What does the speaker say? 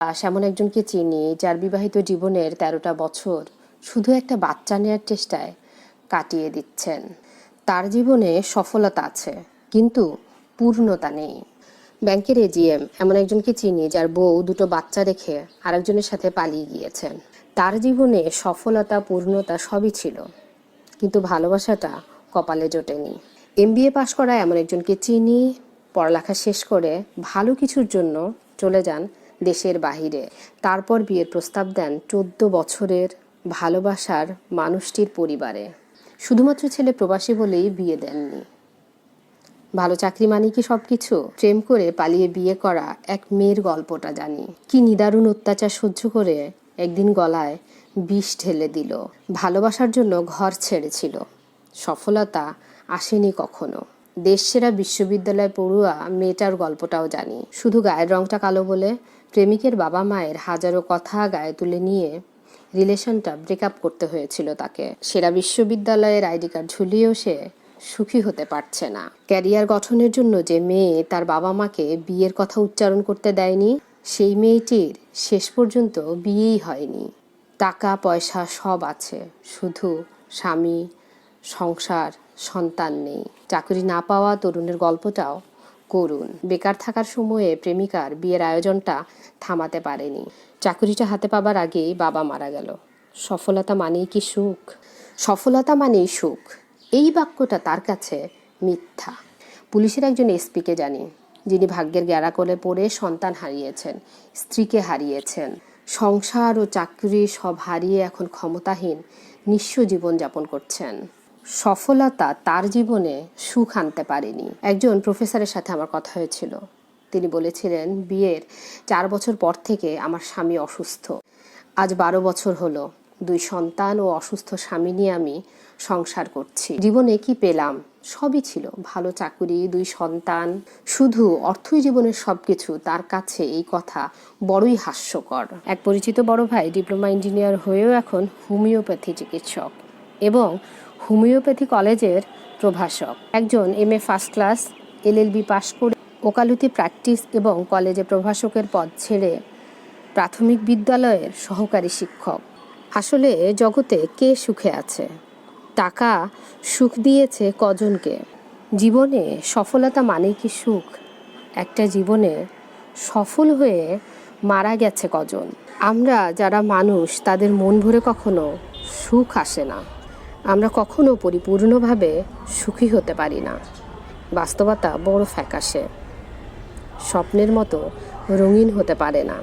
দাস এমন একজনকে চিনি যার বিবাহিত জীবনের তেরোটা বছর শুধু একটা বাচ্চা নেওয়ার চেষ্টায় কাটিয়ে দিচ্ছেন। তার জীবনে সফলতা আছে, কিন্তু পূর্ণতা নেই। ব্যাংকের এজিএম এমন একজনকে চিনি যার বউ দুটো বাচ্চা রেখে আরেকজনের সাথে পালিয়ে গিয়েছেন। তার জীবনে সফলতা, পূর্ণতা সবই ছিল, কিন্তু ভালোবাসাটা কপালে জোটেনি। এমবিএ পাশ করা এমন একজনকে চিনি, পড়ালেখা শেষ করে ভালো কিছুর জন্য চলে যান দেশের বাহিরে। তারপর বিয়ের প্রস্তাব দেন চোদ্দ বছরের ভালোবাসার মানুষটির পরিবারে। শুধুমাত্র ছেলে প্রবাসী বলেই বিয়ে দেননি। ভালো চাকরি মানে কি সবকিছু? প্রেম করে পালিয়ে বিয়ে করা এক মেয়ের গল্পটা জানি। কি নিদারুণ অত্যাচার সহ্য করে একদিন গলায় বিষ ঢেলে দিল। ভালোবাসার জন্য ঘর ছেড়েছিল। সফলতা আসেনি কখনো। দেশসেরা বিশ্ববিদ্যালয় পড়ুয়া মেয়েটার গল্পটাও জানি। শুধু গায়ের রংটা কালো বলে প্রেমিকের বাবা মায়ের হাজারো কথা গায়ে তুলে নিয়ে রিলেশনটা ব্রেকআপ করতে হয়েছিল তাকে। সেরা বিশ্ববিদ্যালয়ের আইডি কার্ড ঝুলিয়েও সে সুখী হতে পারছে না। ক্যারিয়ার গঠনের জন্য যে মেয়ে তার বাবা মাকে বিয়ের কথা উচ্চারণ করতে দেয়নি, সেই মেয়েটির শেষ পর্যন্ত বিয়েই হয়নি। টাকা, পয়সা সব আছে। শুধু স্বামী সংসার, সন্তান নেই। চাকরি না পাওয়া তরুণের গল্পটাও করুন বেকার থাকার সময়ে প্রেমিকার বিয়ের আয়োজনটা থামাতে পারেনি। চাকরিটা হাতে পাবার আগেই বাবা মারা গেল। সফলতা মানেই কি সুখ? সফলতা মানেই সুখ। এই বাক্যটা তার কাছে মিথ্যা। পুলিশের একজন এসপিকে জানি, যিনি ভাগ্যের গ্যারা করে পড়ে সন্তান হারিয়েছেন, স্ত্রীকে হারিয়েছেন। সংসার ও চাকরি সব হারিয়ে এখন ক্ষমতাহীন, নিঃস্ব জীবন যাপন করছেন। সফলতা তার জীবনে সুখ আনতে পারেনি। একজন প্রফেসরের সাথে আমার কথা হয়েছিল। তিনি বলেছিলেন, বিয়ের চার বছর পর থেকে আমার স্বামী অসুস্থ। আজ বারো বছর হলো। দুই সন্তান ও অসুস্থ স্বামী নিয়ে আমি সংসার করছি। জীবনে কি পেলাম? সবই ছিল। ভালো চাকুরি, দুই সন্তান। শুধু অর্থই জীবনের সব কিছু তার কাছে এই কথা বড়ই হাস্যকর। এক পরিচিত বড় ভাই ডিপ্লোমা ইঞ্জিনিয়ার হয়েও এখন হোমিওপ্যাথি চিকিৎসক এবং হোমিওপ্যাথি কলেজের প্রভাষক। একজন M A first class, LLB pass করে ওকালতি প্র্যাকটিস এবং কলেজে প্রভাষকের পদ ছেড়ে প্রাথমিক বিদ্যালয়ের সহকারী শিক্ষক। আসলে জগতে কে সুখে আছে? টাকা সুখ দিয়েছে কজনকে? জীবনে সফলতা মানে কি সুখ? একটা জীবনে সফল হয়ে মারা গেছে কজন? আমরা যারা মানুষ, তাদের মন ভরে কখনো সুখ আসে না। আমরা কখনো পরিপূর্ণভাবে সুখী হতে পারি না। বাস্তবতা বড় ফ্যাকাশে। স্বপ্নের মতো রঙিন হতে পারে না।